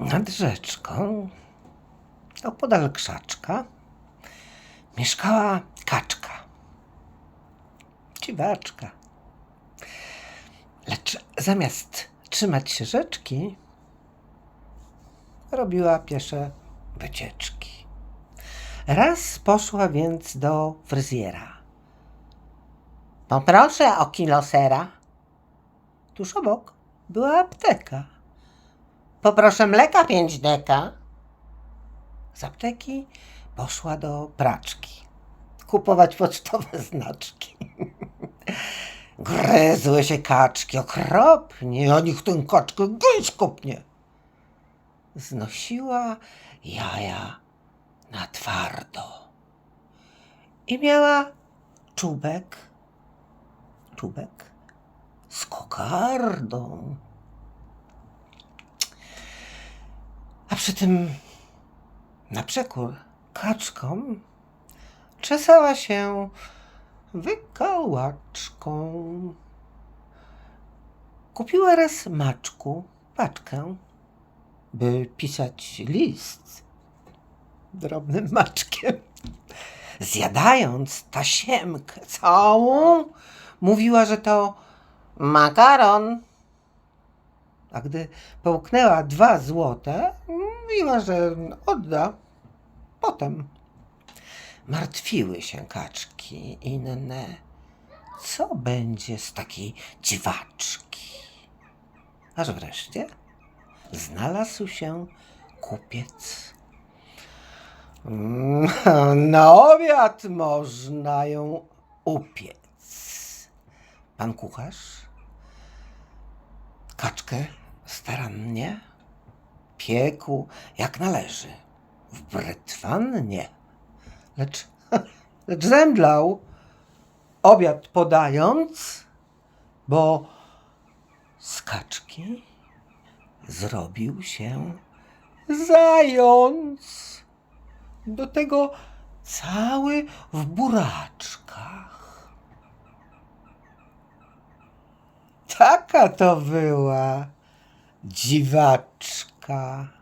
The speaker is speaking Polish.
Nad rzeczką, opodal krzaczka, mieszkała kaczka. Dziwaczka. Lecz zamiast trzymać się rzeczki, robiła piesze wycieczki. Raz poszła więc do fryzjera. Poproszę o kilo sera. Tuż obok była apteka. Poproszę mleka pięć deka. Z apteki poszła do praczki. Kupować pocztowe znaczki. Gryzły się kaczki okropnie, a niech tę kaczkę gęś kopnie. Znosiła jaja na twardo. I miała czubek, czubek z kokardą. Przy tym na przekór kaczkom czesała się wykołaczką. Kupiła raz maczku paczkę, by pisać list drobnym maczkiem. Zjadając tasiemkę całą, mówiła, że to makaron. A gdy połknęła dwa złote, mówiła, że odda potem. Martwiły się kaczki inne. Co będzie z takiej dziwaczki? Aż wreszcie znalazł się kupiec. Mm, Na obiad można ją upiec. Pan kucharz kaczkę starannie piekł jak należy, w brytwannie. Lecz, lecz zemdlał, obiad podając, bo z zrobił się zając. Do tego cały w buraczkach. Taka to była dziwaczka. Ah.